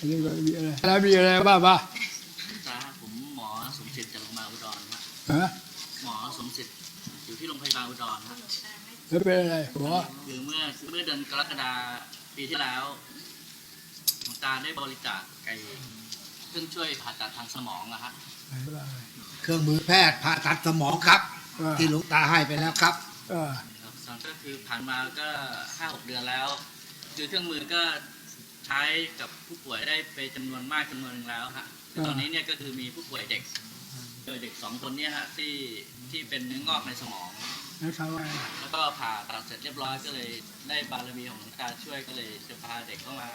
อันนี้ก็มีอะไรแล้วมีอะไรบ้างปะตาผมหมอสมศิษย์จากโรงพยาบาลอุดรครับฮะหมอสมศิษย์อยู่ที่โรงพยาบาลอุดรครับแล้วเป็นอะไรหัวคือเมื่อเมื่อเดือนกรกฎาปีที่แล้วหลวงตาได้บริจาคไอ้เครื่องช่วยผ่าตัดทางสมองอะฮะเครื่องมือแพทย์ผ่าตัดสมองครับ ที่หลวงตาให้ไปแล้วครับเออครับตอนก็คือผ่านมาก็ห้าหกเดือนแล้ว คือเครื่องมือก็ ใช้กับผู้ป่วยได้ไปจำนวนมากจำนวนหนึ่งแล้วฮะตอนนี้เนี่ยก็คือมีผู้ป่วยเด็กโดยเด็กสองคนเนี่ยฮะที่ที่เป็นเนื้องอกในสมองแล้วทำอะไรแล้วก็ผ่าตัดเสร็จเรียบร้อยก็เลยได้บารมีของหลวงตาช่วยก็เลยจะพาเด็กเข้ามา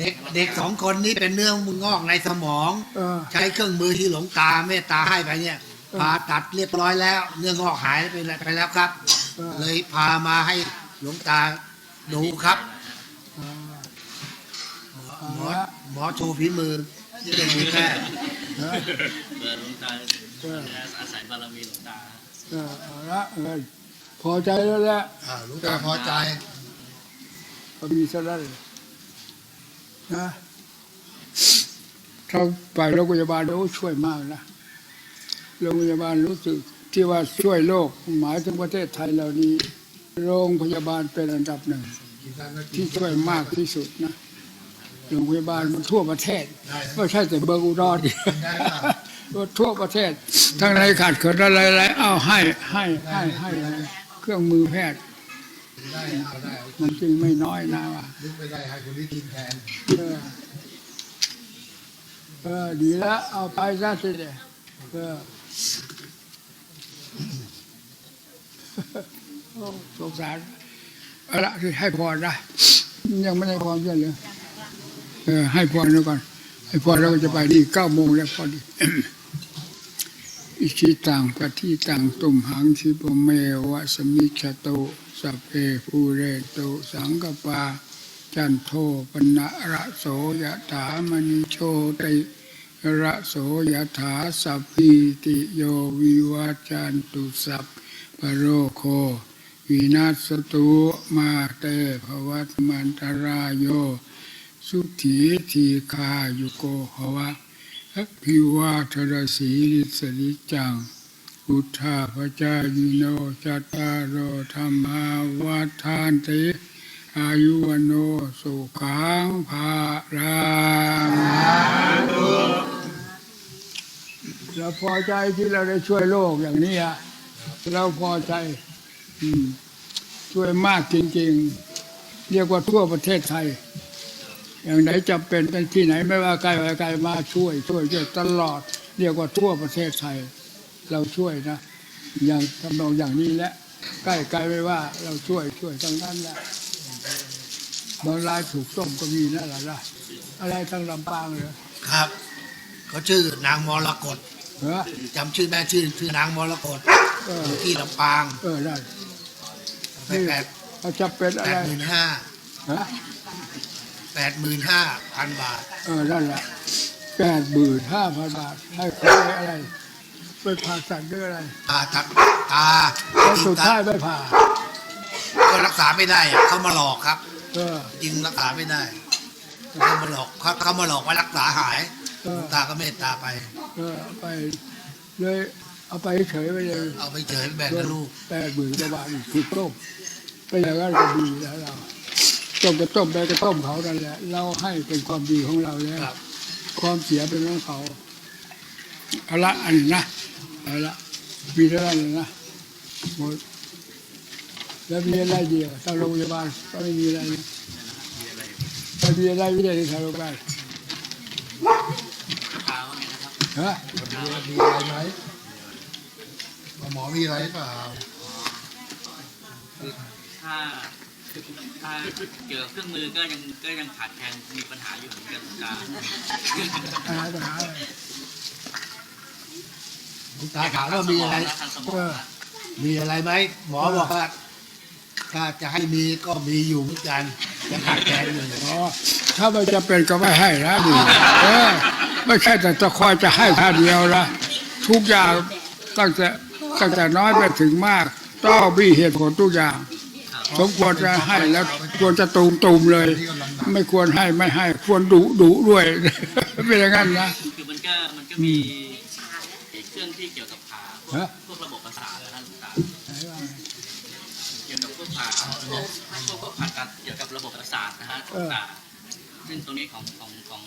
เด็กเด็กสองคนนี้เป็นเนื้องอกในสมองเออใช้เครื่องมือที่หลวงตาเมตตาให้ไปเนี่ยเออผ่าตัดเรียบร้อยแล้ว เนื้องอกหายไปแล้วไปแล้วครับเออเลยพามาให้หลวงตาดูครับเออ หมอหมอโชว์ฝีมือเครื่องมือแพทย์เออเปิดหลวงตาอออาศัยบารมีหลวงตาเออเอาละเออพอใจแล้วแหละหลวงตาพอใจก็มีซะแล้วนะถ้าไปโรงพยาบาลโอ้ช่วยมากนะโรงพยาบาลรู้สึกที่ว่าช่วยโลกหมายถึงประเทศไทยเรานี้ โรงพยาบาลเป็นอันดับหนึ่งที่ช่วยมากที่สุดนะ โรงพยาบาลมันทั่วประเทศไม่ใช่แต่เบอร์อุดรว่าทั่วประเทศทั้งในขาดเขินอะไรๆเอาให้ให้ให้ให้เลยเครื่องมือแพทย์ได้เอาได้มันจริงไม่น้อยนะว่ะนึกไปได้ให้คนนี้กินแทนเออเออดีแล้วเอาไปซะสิเดยเออโอ้สงสารเอาละคือให้พรนะยังไม่ได้พรใช่เลยเออ ให้พรแล้วก่อนให้พรแล้วก็จะไปดีเก้าโมงแล้วพอดีอิชิตังปฏิตังตุมหังคิปเมวะสมิชโตสัพเพภูเรโตสังกปา จันโทปนะระโสยถามณิโชติระโสยถาสัพพิติโยวิวัจจันตุสัพพโรโควินาศตุมาเตภวัตมันตรายโย สุขีทีคายุโกภวะพิวาทรสีลิสลิจังอุทธาปจายโนจัตตารโอธรรมาวัฏานติอายุวโนสุขังภารังเราพอใจที่เราได้ช่วยโลกอย่างนี้อะเราพอใจช่วยมากจริง ๆ เรียกว่าทั่วประเทศไทย อย่างไหนจำเป็นเป็นที่ไหนไม่ว่าไกลว่าไกลมาช่วย ช่วยช่วยตลอดเรียกว่าทั่วประเทศไทย เราช่วยนะอย่างทำนองอย่างนี้แหละใกล้ไกลไม่ว่า เราช่วยช่วยทั้งนั้นแหละบางรายถูกต้มก็มีนั่นแหละนะอะไรทั้งลำปางเลยครับเขาชื่อนางมรกตเหรอจำชื่อได้ชื่อชื่อนางมรกตเอออยู่ที่ลำปาง เออได้ไปแปดเขาจะเป็นอะแปไรดหมื่นห้าฮะ แปดหมื่นห้าพันบาท เออนั่นแหละแปดหมื่นห้าพันบาท ให้ใครอะไรไปผ่าตัดด้วยอะไรตาตัดตาแล้วสุดท้ายไม่ผ่าก็รักษาไม่ได้อะเขามาหลอกครับ เออ จริงรักษาไม่ได้เขามาหลอกเขาเขามาหลอกว่ารักษาหายเออ ตาก็เมตตาไป เออเอาไปเลยเอาไปเฉยไปเลยเอาไปเฉยแบ่งกับลูกแปดหมื่นกว่าบาทถูกต้มไปอย่างนั้นก็ดีแล้วเรา ต้มก็ต้มไปก็ต้มเขานั่นแหละ เราให้เป็นความดีของเราแล้วครับ ความเสียเป็นของเขาเอาละอันนี้นะเอาละมีเท่านั้นเลยนะหมดแล้วมีอะไรดีอะทางโรงพยาบาลก็ไม่มีอะไรนะไม่มีอะไรไม่ได้ในทางโรงพยาบาลตาว่าไงนะครับฮะมีอะไรไหมหมอมีอะไรเปล่า ถ้า ถ้าเกี่ยวกับเครื่องมือก็ยังก็ยังขาดแคลนมีปัญหาอยู่เหมือนกันหลวงตาอะไรปัญหาอะไรคุณตาถามว่ามีอะไรทางสมเอองอมีอะไรไหมหมอบอกว่าถ้าจะให้มีก็มีอยู่เหมือนกันจะขาดแคลนอยู่อ๋อถ้าไม่จะเป็นก็ไม่ให้นะดิเออไม่ใช่แต่จะคอยจะให้ท่าเดียวนะทุกอย่างตั้งแต่ตั้งแต่น้อยไปถึงมาก ต้องมีเหตุผลทุกอย่างอ สมควรจะให้แล้วควรจะตูมตูมๆเลย ไม่ควรให้ไม่ให้ควรดุดุด้วยเป็นอย่างนั้นนะคือมันก็มันก็มีเครื่องที่เกี่ยวกับขาพวกฮะพวกระบบประสาทนะท่านหลวงตาเกี่ยวกับพวกผ่าพวกพวกพวกผ่าตัดเกี่ยวกับระบบประสาทนะฮะหลวงตาซึ่งตรงนี้ของของของ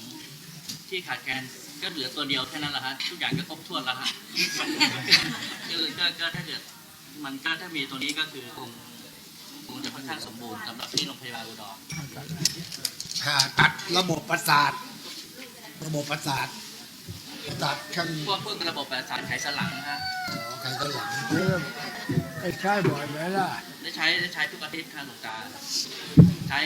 ที่ขาดแคลนก็เหลือตัวเดียวแค่นั้นแหละฮะทุกอย่างก็ครบถ้วนแล้วฮะก็เลยก็ก็ถ้าเกิดมันก็ถ้ามีตัวนี้ก็คือคงคงจะค่อน ข้างสมบูรณ์สำหรับที่โรงพยาบาลอุดรผ่าตัดระบบประสาท ระบบประสาทประสาทข้างพวกพวกระบบประสาทไขสันหลังนะฮะอ๋อใครก็หลังเออไอ้ใช่บ่อยไหมล่ะได้ใช้ได้ใช้ทุกอาทิตย์ค่ะหลวงตาใช้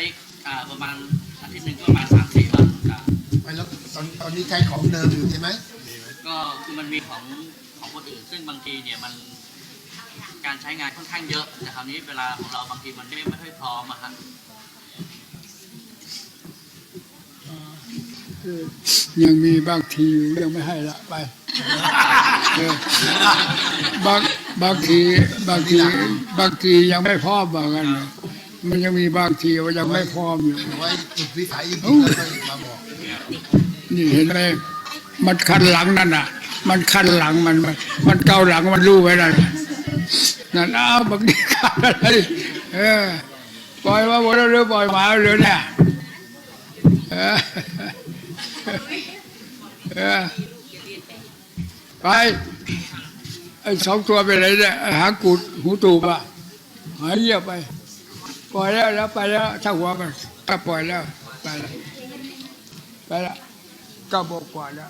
อ่าประมาณอาทิตย์หนึ่งก็ประมาณสามสี่วันหลวงตาไม่แล้วตอนตอนนี้ใช้ของเดิมอยู่ใช่ไหมก็คือมันมีของของคนอื่นซึ่งบางทีเนี่ยมัน การใช้งานค่อนข้างเยอะ แต่คราวนี้เวลาของเราบางทีมันไม่ไม่ค่อยพร้อมอะฮะเออยังมีบางทีอยู่ยังไม่ให้ละไปเออบางบางทีบางทีบางทียังไม่พร้อมเหมือนกันเลยมันยังมีบางทีว่ายังไม่พร้อมอยู่เอาไว้จุดวิสัยจริงๆแล้วค่อยมาบอกนี่เห็นไหมมันคันหลังนั่นน่ะ มันคันหลังมันมัน มันเกาหลังมันรู้ไว้นั่น นั่นอ้าวบางทีคันอะไรเออปล่อยมาหมดแล้วหรือปล่อยหมาหรือเนี่ยเออเออไปไอ้สองตัวไปไหนเนี่ยหางกุดหูตูบอะหายเงียบไปปล่อยแล้วแล้วไปแล้วช่าหัวมันก็ปล่อยแล้วไปแล้วไปแล้วก้าโมงกว่าแล้ว